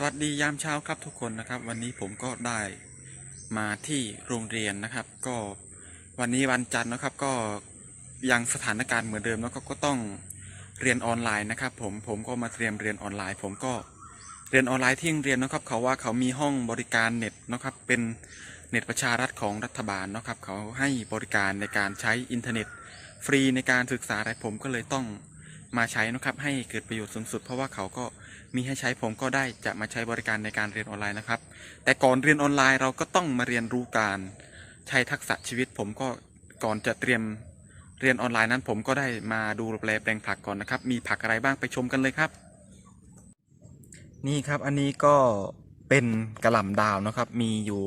สวัสดียามเช้าครับทุกคนนะครับ วันนี้ผมก็ได้มาที่โรงเรียนนะครับ ก็วันนี้วันจันทร์นะครับก็ยังสถานการณ์เหมือนเดิมแล้วก็ก็ต้องเรียนออนไลน์นะครับ ผมผมก็มาเตรียมเรียนออนไลน์ ผมก็เรียนออนไลน์ที่โรงเรียนนะครับ เขาว่าเขามีห้องบริการเน็ตนะครับ เป็นเน็ตประชารัฐของรัฐบาลนะครับ เขาให้บริการในการใช้อินเทอร์เน็ต ฟรีในการศึกษาอะไรผมก็เลยต้องมาใช้นะครับ ให้เกิดประโยชน์สูงสุด เพราะว่าเขาก็ มีให้ใช้ผมก็ได้จะมาใช้บริการในการเรียนออนไลน์นะครับ แต่ก่อนเรียนออนไลน์เราก็ต้องมาเรียนรู้การใช้ทักษะชีวิต ผมก็ก่อนจะเตรียมเรียนออนไลน์นั้น ผมก็ได้มาดูแปลแปลงผักก่อนนะครับ มีผักอะไรบ้างไปชมกันเลยครับ นี่ครับอันนี้ก็เป็นกระหล่ำดาวนะครับ มีอยู่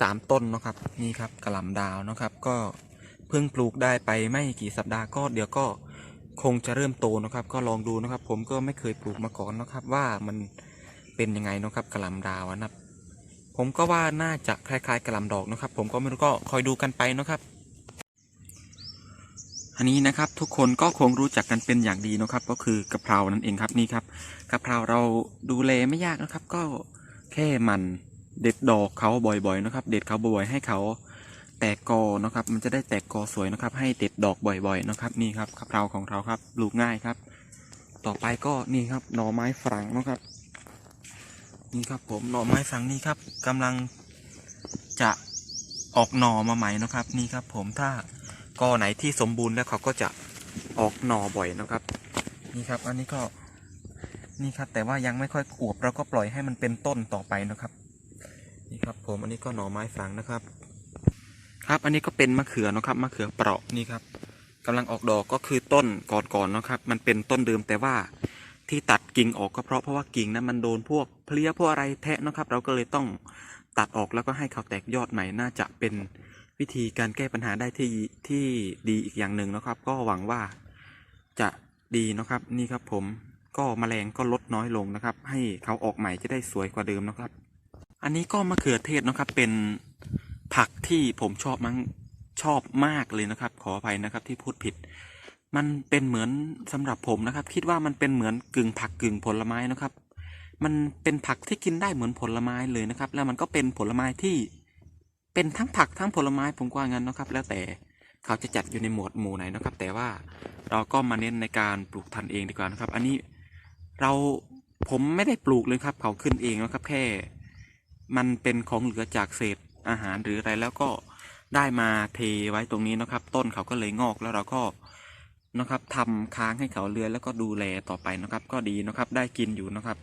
สามต้นนะครับนี่ครับกระหล่ำดาวนะครับ ก็เพิ่งปลูกได้ไปไม่กี่สัปดาห์ก็เดี๋ยวก็ คงจะเริ่มโตนะครับ ก็ลองดูนะครับ ผมก็ไม่เคยปลูกมาก่อนนะครับ ว่ามันเป็นยังไงนะครับกระลำดาวนะครับ ผมก็ว่าน่าจะคล้ายๆกระลำดอกนะครับ ผมก็ไม่รู้ก็คอยดูกันไปนะครับ อันนี้นะครับทุกคนก็คงรู้จักกันเป็นอย่างดีนะครับ ก็คือกะเพรานั่นเองครับนี่ครับกะเพราเราดูแลไม่ยากนะครับ ก็แค่มันเด็ดดอกเขาบ่อยๆนะครับ เด็ดเขาบ่อยๆให้เขา แตกกอนะครับ มันจะได้แตกกอสวยนะครับ ให้เด็ดดอกบ่อยๆนะครับ นี่ครับกะเพราของเราครับปลูกง่ายครับ ต่อไปก็นี่ครับหน่อไม้ฝรั่งนะครับ นี่ครับผมหน่อไม้ฝรั่งนี่ครับกำลังจะออกหน่อมาใหม่นะครับ นี่ครับผมถ้ากอไหนที่สมบูรณ์แล้วเขาก็จะออกหน่อบ่อยนะครับ นี่ครับ อันนี้ก็นี่ครับ แต่ว่ายังไม่ค่อยอวบเราก็ปล่อยให้มันเป็นต้นต่อไปนะครับ นี่ครับผมอันนี้ก็หน่อไม้ฝรั่งนะครับ ครับ อันนี้ก็เป็นมะเขือนะครับมะเขือเปราะนี่ครับกำลังออกดอกก็คือต้นก่อนๆนะครับ มันเป็นต้นเดิมแต่ว่าที่ตัดกิ่งออกก็เพราะเพราะว่ากิ่งนั้นมันโดนพวกเพลี้ยพวกอะไรแทะนะครับ เราก็เลยต้องตัดออกแล้วก็ให้เขาแตกยอดใหม่น่าจะเป็นวิธีการแก้ปัญหาได้ที่ที่ดีอีกอย่างหนึ่งนะครับ ก็หวังว่าจะดีนะครับนี่ครับผมก็แมลงก็ลดน้อยลงนะครับ ให้เขาออกใหม่จะได้สวยกว่าเดิมนะครับ อันนี้ก็มะเขือเทศนะครับเป็น ผักที่ผมชอบมั้งชอบมากเลยนะครับ ขออภัยนะครับที่พูดผิด มันเป็นเหมือนสำหรับผมนะครับ คิดว่ามันเป็นเหมือนกึ่งผักกึ่งผลไม้นะครับ มันเป็นผักที่กินได้เหมือนผลไม้เลยนะครับ แล้วมันก็เป็นผลไม้ที่เป็นทั้งผักทั้งผลไม้ผมว่างั้นนะครับ แล้วแต่เขาจะจัดอยู่ในหมวดหมู่ไหนนะครับ แต่ว่าเราก็มาเน้นในการปลูกทันเองดีกว่านะครับ อันนี้เราผมไม่ได้ปลูกเลยครับ เขาขึ้นเองนะครับ แค่ มันเป็นของเหลือจากเศษ อาหารหรืออะไรแล้วก็ได้มาเทไว้ตรงนี้นะครับ ต้นเขาก็เลยงอกแล้วเราก็นะครับทำค้างให้เขาเลื้อยแล้วก็ดูแลต่อไปนะครับ ก็ดีนะครับได้กินอยู่นะครับ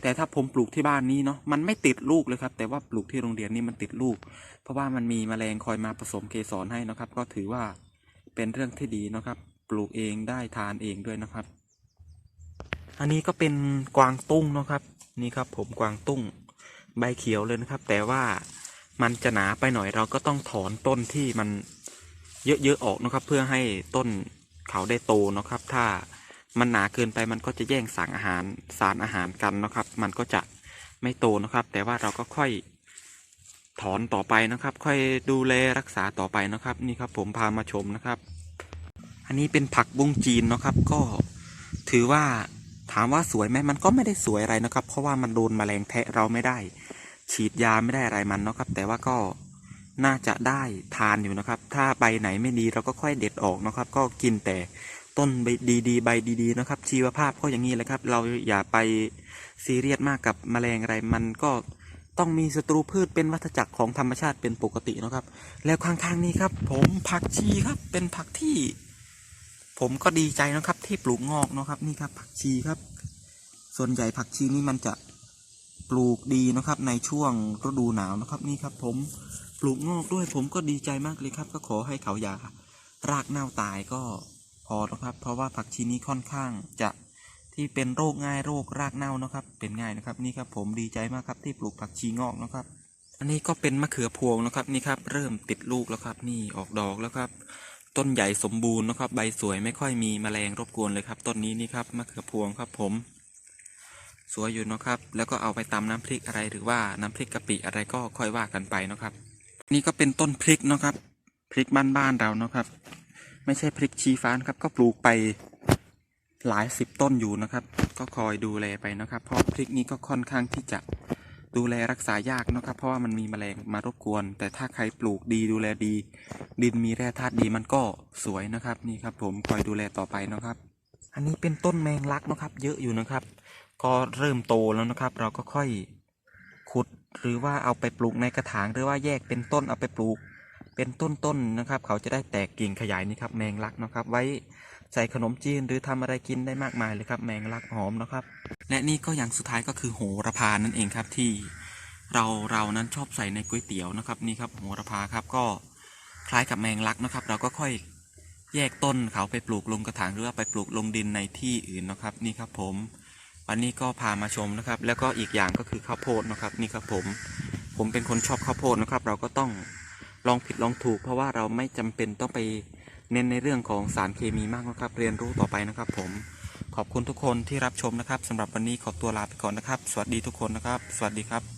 แต่ถ้าผมปลูกที่บ้านนี้เนาะมันไม่ติดลูกเลยครับ แต่ว่าปลูกที่โรงเรียนนี่มันติดลูก เพราะว่ามันมีแมลงคอยมาผสมเกสรให้นะครับ ก็ถือว่าเป็นเรื่องที่ดีนะครับ ปลูกเองได้ทานเองด้วยนะครับ อันนี้ก็เป็นกวางตุ้งนะครับ นี่ครับผมกวางตุ้งใบเขียวเลยนะครับ แต่ว่า มันจะหนาไปหน่อยเราก็ต้องถอนต้นที่มันเยอะๆออกนะครับ เพื่อให้ต้นเขาได้โตนะครับ ถ้ามันหนาเกินไปมันก็จะแย่งสารอาหารสารอาหารกันนะครับ มันก็จะไม่โตนะครับ แต่ว่าเราก็ค่อยถอนต่อไปนะครับ ค่อยดูแลรักษาต่อไปนะครับ นี่ครับผมพามาชมนะครับ อันนี้เป็นผักบุ้งจีนนะครับ ก็ถือว่าถามว่าสวยไหมมันก็ไม่ได้สวยอะไรนะครับ เพราะว่ามันโดนแมลงแทะเราไม่ได้ ฉีดยาไม่ได้อะไรมันเนาะครับ แต่ว่าก็น่าจะได้ทานอยู่นะครับ ถ้าใบไหนไม่ดีเราก็ค่อยเด็ดออกนะครับ ก็กินแต่ต้นใบดีๆ ใบดีๆนะครับ ชีวภาพก็อย่างนี้แหละครับ เราอย่าไปซีเรียสมากกับแมลงอะไรมันก็ต้องมีศัตรูพืชเป็นวัฏจักรของธรรมชาติเป็นปกตินะครับ แล้วข้างๆนี้ครับ ผมผักชีครับเป็นผักที่ ผมก็ดีใจนะครับที่ปลูกงอกนะครับนี่ครับ ผักชีครับ ส่วนใหญ่ผักชีนี่มันจะ ปลูกดีนะครับในช่วงฤดูหนาวนะครับนี่ครับ ผมปลูกงอกด้วยผมก็ดีใจมากเลยครับ ก็ขอให้เขาอย่ารากเน่าตายก็พอนะครับ เพราะว่าผักชีนี้ค่อนข้างจะที่เป็นโรคง่ายโรครากเน่านะครับ เป็นง่ายนะครับนี่ครับ ผมดีใจมากครับที่ปลูกผักชีงอกนะครับ อันนี้ก็เป็นมะเขือพวงนะครับนี่ครับ เริ่มติดลูกแล้วครับ นี่ออกดอกแล้วครับ ต้นใหญ่สมบูรณ์นะครับ ใบสวยไม่ค่อยมีแมลงรบกวนเลยครับ ต้นนี้นี่ครับมะเขือพวงครับผม สวยอยู่นะครับ แล้วก็เอาไปตำน้ำพริกอะไรหรือว่าน้ำพริกกะปิอะไรก็ค่อยว่ากันไปนะครับ นี่ก็เป็นต้นพริกนะครับพริกบ้านๆเรานะครับ ไม่ใช่พริกชี้ฟ้านครับ ก็ปลูกไปหลายสิบต้นอยู่นะครับ ก็คอยดูแลไปนะครับ เพราะพริกนี้ก็ค่อนข้างที่จะดูแลรักษายากนะครับ เพราะว่ามันมีแมลงมารบกวน แต่ถ้าใครปลูกดีดูแลดี ดินมีแร่ธาตุดีมันก็สวยนะครับ นี่ครับ ผมคอยดูแลต่อไปนะครับ อันนี้เป็นต้นแมงลักนะครับ เยอะอยู่นะครับ ก็เริ่มโตแล้วนะครับ เราก็ค่อยขุดหรือว่าเอาไปปลูกในกระถางหรือว่าแยกเป็นต้นเอาไปปลูกเป็นต้นๆนะครับ เขาจะได้แตกกิ่งขยายนี่ครับแมงลักนะครับ ไว้ใส่ขนมจีนหรือทำอะไรกินได้มากมายเลยครับ แมงลักหอมนะครับ และนี่ก็อย่างสุดท้ายก็คือโหระพานั่นเองครับที่เราเรานั้นชอบใส่ในก๋วยเตี๋ยวนะครับนี่ครับโหระพาครับก็คล้ายกับแมงลักนะครับ เราก็ค่อยแยกต้นเขาไปปลูกลงกระถางหรือว่าไปปลูกลงดินในที่อื่นนะครับ นี่ครับผม วันนี้ก็พามาชมนะครับ แล้วก็อีกอย่างก็คือข้าวโพดนะครับนี่ครับผม ผมเป็นคนชอบข้าวโพดนะครับ เราก็ต้องลองผิดลองถูก เพราะว่าเราไม่จำเป็นต้องไปเน้นในเรื่องของสารเคมีมากนะครับ เรียนรู้ต่อไปนะครับ ผมขอบคุณทุกคนที่รับชมนะครับสำหรับวันนี้ขอตัวลาไปก่อนนะครับ สวัสดีทุกคนนะครับ สวัสดีครับ